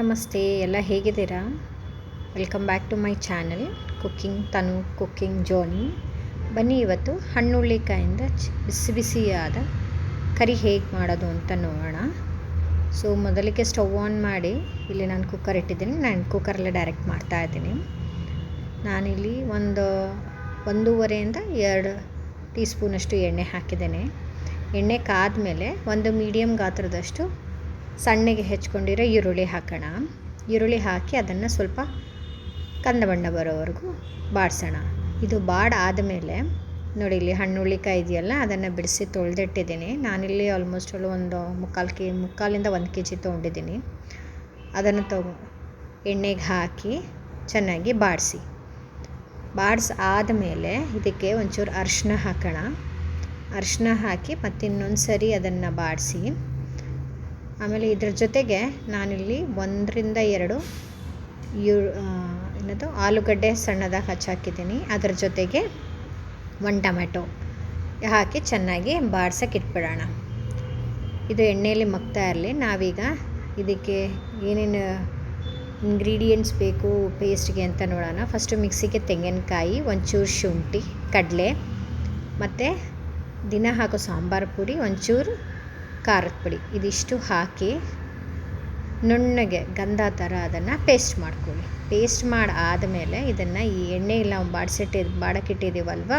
ನಮಸ್ತೆ, ಎಲ್ಲ ಹೇಗಿದ್ದೀರಾ? Welcome back to my channel cooking Tanu cooking zone ಬನ್ನಿ ಇವತ್ತು ಹಣ್ಣುಳ್ಳಿಕಾಯಿಂದ ಬಿಸಿ ಬಿಸಿಯಾದ ಕರಿ ಹೇಗೆ ಮಾಡೋದು ಅಂತ ನೋಡೋಣ. ಸೊ ಮೊದಲಿಗೆ ಸ್ಟವ್ ಆನ್ ಮಾಡಿ, ಇಲ್ಲಿ ನಾನು ಕುಕ್ಕರ್ ಇಟ್ಟಿದ್ದೀನಿ. ನಾನು ಕುಕ್ಕರಲ್ಲೇ ಡೈರೆಕ್ಟ್ ಮಾಡ್ತಾ ಇದ್ದೀನಿ. ನಾನಿಲ್ಲಿ ಒಂದು, ಒಂದೂವರೆಯಿಂದ ಎರಡು ಟೀ ಸ್ಪೂನಷ್ಟು ಎಣ್ಣೆ ಹಾಕಿದ್ದೇನೆ. ಎಣ್ಣೆ ಕಾದ ಮೇಲೆ ಒಂದು ಮೀಡಿಯಮ್ ಗಾತ್ರದಷ್ಟು ಸಣ್ಣಗೆ ಹೆಚ್ಕೊಂಡಿರೋ ಈರುಳ್ಳಿ ಹಾಕೋಣ. ಈರುಳ್ಳಿ ಹಾಕಿ ಅದನ್ನು ಸ್ವಲ್ಪ ಕಂದ ಬಣ್ಣ ಬರೋವರೆಗೂ ಬಾಡಿಸೋಣ. ಇದು ಬಾಡ್ ಆದಮೇಲೆ ನೋಡಿ ಇಲ್ಲಿ ಹಣ್ಣುಳ್ಳಿಕಾಯಿ ಇದೆಯಲ್ಲ, ಅದನ್ನು ಬಿಡಿಸಿ ತೊಳೆದಿಟ್ಟಿದ್ದೀನಿ. ನಾನಿಲ್ಲಿ ಆಲ್ಮೋಸ್ಟ್ ಅಲ್ಲಿ ಒಂದು ಮುಕ್ಕಾಲು ಕೆ, ಮುಕ್ಕಾಲಿಂದ ಒಂದು ಕೆ ಜಿ ತೊಗೊಂಡಿದ್ದೀನಿ. ಅದನ್ನು ತಗೊ ಎಣ್ಣೆಗೆ ಹಾಕಿ ಚೆನ್ನಾಗಿ ಬಾಡಿಸಿ. ಬಾಡ್ಸ್ ಆದಮೇಲೆ ಇದಕ್ಕೆ ಒಂಚೂರು ಅರಿಶಿನ ಹಾಕೋಣ. ಅರಿಶಿನ ಹಾಕಿ ಮತ್ತಿನ್ನೊಂದು ಸರಿ ಅದನ್ನು ಬಾಡಿಸಿ. ಆಮೇಲೆ ಇದ್ರ ಜೊತೆಗೆ ನಾನಿಲ್ಲಿ ಒಂದರಿಂದ ಎರಡು ಯು ಏನದು ಆಲೂಗಡ್ಡೆ ಸಣ್ಣದಾಗಿ ಹಚ್ಚಾಕಿದ್ದೀನಿ ಅದ್ರ ಜೊತೆಗೆ ಒಂದು ಟೊಮೆಟೊ ಹಾಕಿ ಚೆನ್ನಾಗಿ ಬಾಡ್ಸಕ್ಕೆ ಇಟ್ಬಿಡೋಣ. ಇದು ಎಣ್ಣೆಯಲ್ಲಿ ಮಗ್ತಾ ಇರಲಿ. ನಾವೀಗ ಇದಕ್ಕೆ ಏನೇನು ಇಂಗ್ರೀಡಿಯೆಂಟ್ಸ್ ಬೇಕು ಪೇಸ್ಟ್ಗೆ ಅಂತ ನೋಡೋಣ. ಫಸ್ಟು ಮಿಕ್ಸಿಗೆ ತೆಂಗಿನಕಾಯಿ, ಒಂಚೂರು ಶುಂಠಿ, ಕಡಲೆ, ಮತ್ತು ದಿನ ಹಾಕೋ ಸಾಂಬಾರು ಪುಡಿ, ಒಂಚೂರು ಖಾರದ ಪುಡಿ. ಇದಿಷ್ಟು ಹಾಕಿ ನುಣ್ಣಗೆ ಗಂಧ ಥರ ಅದನ್ನು ಪೇಸ್ಟ್ ಮಾಡ್ಕೊಳ್ಳಿ. ಪೇಸ್ಟ್ ಮಾಡಿ ಆದಮೇಲೆ ಇದನ್ನು ಈ ಎಣ್ಣೆಯಲ್ಲಿ ನಾವು ಬಾಡಿಸಿಟ್ಟಿ ಬಾಡಕ್ಕಿಟ್ಟಿದ್ದೀವಲ್ವ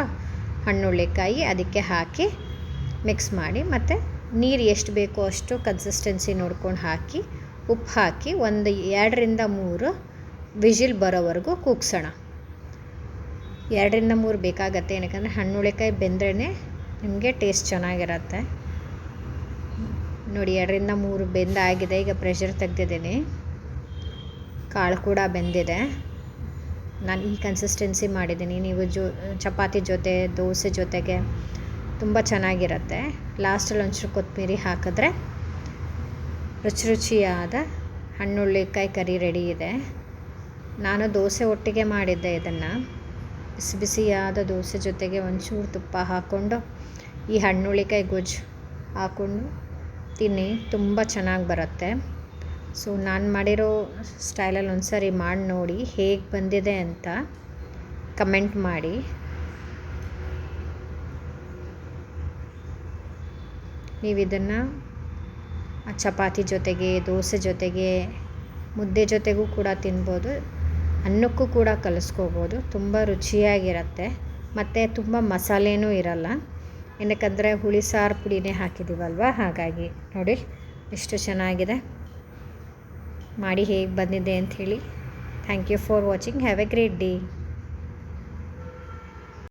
ಹಣ್ಣುಳ್ಳಿಕಾಯಿ ಅದಕ್ಕೆ ಹಾಕಿ ಮಿಕ್ಸ್ ಮಾಡಿ ಮತ್ತು ನೀರು ಎಷ್ಟು ಬೇಕೋ ಅಷ್ಟು ಕನ್ಸಿಸ್ಟೆನ್ಸಿ ನೋಡ್ಕೊಂಡು ಹಾಕಿ ಉಪ್ಪು ಹಾಕಿ ಒಂದು ಎರಡರಿಂದ ಮೂರು ವಿಜಿಲ್ ಬರೋವರೆಗೂ ಕೂಗ್ಸೋಣ. ಎರಡರಿಂದ ಮೂರು ಬೇಕಾಗತ್ತೆ. ಏನಕ್ಕಂದರೆ ಹಣ್ಣುಳ್ಳಿಕಾಯಿ ಬೆಂದ್ರೇ ನಿಮಗೆ ಟೇಸ್ಟ್ ಚೆನ್ನಾಗಿರತ್ತೆ. ನೋಡಿ, ಎರಡರಿಂದ ಮೂರು ಬೆಂದಾಗಿದೆ ಈಗ ಪ್ರೆಷರ್ ತೆಗ್ದಿದ್ದೀನಿ. ಕಾಳು ಕೂಡ ಬೆಂದಿದೆ. ನಾನು ಈ ಕನ್ಸಿಸ್ಟೆನ್ಸಿ ಮಾಡಿದ್ದೀನಿ. ನೀವು ಜೊ, ಚಪಾತಿ ಜೊತೆ, ದೋಸೆ ಜೊತೆಗೆ ತುಂಬ ಚೆನ್ನಾಗಿರುತ್ತೆ. ಲಾಸ್ಟಲ್ಲಿ ಒಂಚೂರು ಕೊತ್ತಂಬರಿ ಹಾಕಿದ್ರೆ ರುಚಿ ರುಚಿಯಾದ ಹಣ್ಣುಳ್ಳಿಕಾಯಿ ಕರಿ ರೆಡಿ ಇದೆ. ನಾನು ದೋಸೆ ಒಟ್ಟಿಗೆ ಮಾಡಿದ್ದೆ ಇದನ್ನು. ಬಿಸಿ ಬಿಸಿಯಾದ ದೋಸೆ ಜೊತೆಗೆ ಒಂಚೂರು ತುಪ್ಪ ಹಾಕ್ಕೊಂಡು ಈ ಹಣ್ಣುಳ್ಳಿಕಾಯಿ ಗೊಜ್ಜು ಹಾಕ್ಕೊಂಡು ತಿನ್ನಿ, ತುಂಬ ಚೆನ್ನಾಗಿ ಬರುತ್ತೆ. ಸೊ ನಾನು ಮಾಡಿರೋ ಸ್ಟೈಲಲ್ಲಿ ಒಂದು ಸಾರಿ ಮಾಡಿ ನೋಡಿ, ಹೇಗೆ ಬಂದಿದೆ ಅಂತ ಕಮೆಂಟ್ ಮಾಡಿ. ನೀವು ಇದನ್ನು ಚಪಾತಿ ಜೊತೆಗೆ, ದೋಸೆ ಜೊತೆಗೆ, ಮುದ್ದೆ ಜೊತೆಗೂ ಕೂಡ ತಿನ್ಬೋದು. ಅನ್ನಕ್ಕೂ ಕೂಡ ಕಲಿಸ್ಕೋಬೋದು. ತುಂಬ ರುಚಿಯಾಗಿರುತ್ತೆ. ಮತ್ತು ತುಂಬ ಮಸಾಲೆನೂ ಇರಲ್ಲ. ಏನಕ್ಕಂದರೆ ಹುಳಿ ಸಾರು ಪುಡಿನೇ ಹಾಕಿದ್ದೀವಲ್ವ ಹಾಗಾಗಿ ನೋಡಿ, ಎಷ್ಟು ಚೆನ್ನಾಗಿದೆ. ಮಾಡಿ ಹೇಗೆ ಬಂದಿದೆ ಅಂಥೇಳಿ. Thank you for watching have a great day